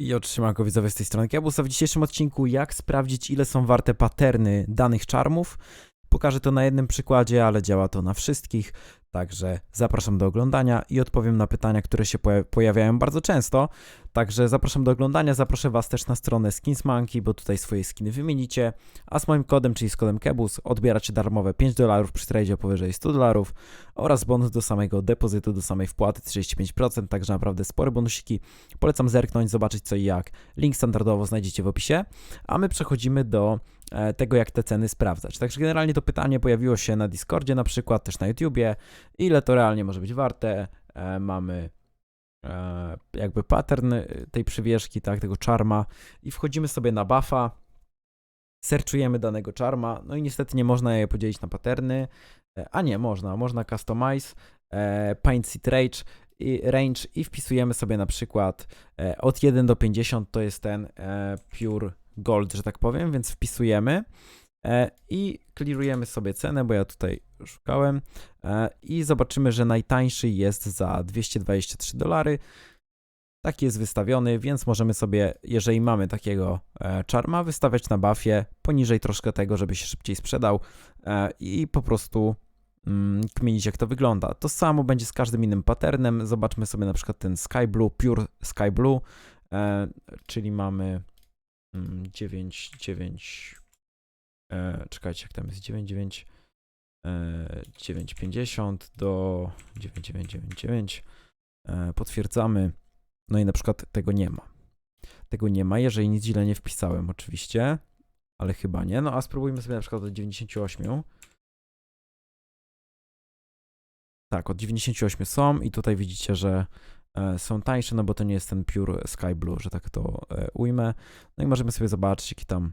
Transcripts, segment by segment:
I otrzymanko widzowie z tej strony Kiabusa. W dzisiejszym odcinku jak sprawdzić ile są warte paterny danych czarmów. Pokażę to na jednym przykładzie, ale działa to na wszystkich. Także zapraszam do oglądania i odpowiem na pytania, które się poja- pojawiają bardzo często. Także zapraszam do oglądania, zaproszę Was też na stronę Skinsmonkey, bo tutaj swoje skiny wymienicie. A z moim kodem, czyli z kodem Kebus, odbieracie darmowe 5 dolarów przy tradzie powyżej 100 dolarów oraz bonus do samego depozytu, do samej wpłaty 35%, także naprawdę spore bonusiki. Polecam zerknąć, zobaczyć co i jak. Link standardowo znajdziecie w opisie. A my przechodzimy do e, tego, jak te ceny sprawdzać. Także generalnie to pytanie pojawiło się na Discordzie na przykład, też na YouTubie. Ile to realnie może być warte? E, mamy jakby pattern y, tej przywieszki, tak, tego czarma i wchodzimy sobie na buffa, serczujemy danego czarma, no i niestety nie można je podzielić na patterny, e, a nie, można, można customize, e, paint seed range i, range i wpisujemy sobie na przykład e, od 1 do 50 to jest ten e, pure gold, że tak powiem, więc wpisujemy. e, i clearujemy sobie cenę, bo ja tutaj szukałem e, i zobaczymy, że najtańszy jest za 223 dolary. Taki jest wystawiony, więc możemy sobie, jeżeli mamy takiego e, czarma, wystawiać na buffie poniżej troszkę tego, żeby się szybciej sprzedał e, i po prostu mm, kminić jak to wygląda. To samo będzie z każdym innym patternem. Zobaczmy sobie na przykład ten Sky Blue, Pure Sky Blue, e, czyli mamy mm, 9, 9, e, czekajcie, jak tam jest 9, 9, e, 950 do 9999. E, potwierdzamy. No i na przykład tego nie ma. Tego nie ma, jeżeli nic źle nie wpisałem, oczywiście, ale chyba nie. No a spróbujmy sobie na przykład od 98. Tak, od 98 są i tutaj widzicie, że e, są tańsze, no bo to nie jest ten Pure Sky Blue, że tak to e, ujmę. No i możemy sobie zobaczyć, jaki tam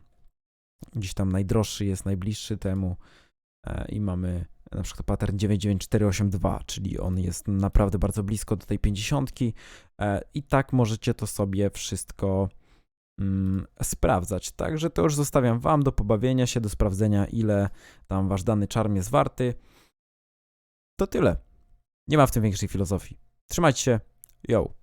gdzieś tam najdroższy jest, najbliższy temu e, i mamy na przykład pattern 99482, czyli on jest naprawdę bardzo blisko do tej 50 e, i tak możecie to sobie wszystko mm, sprawdzać. Także to już zostawiam Wam do pobawienia się, do sprawdzenia, ile tam Wasz dany czarm jest warty. To tyle. Nie ma w tym większej filozofii. Trzymajcie się. Yo.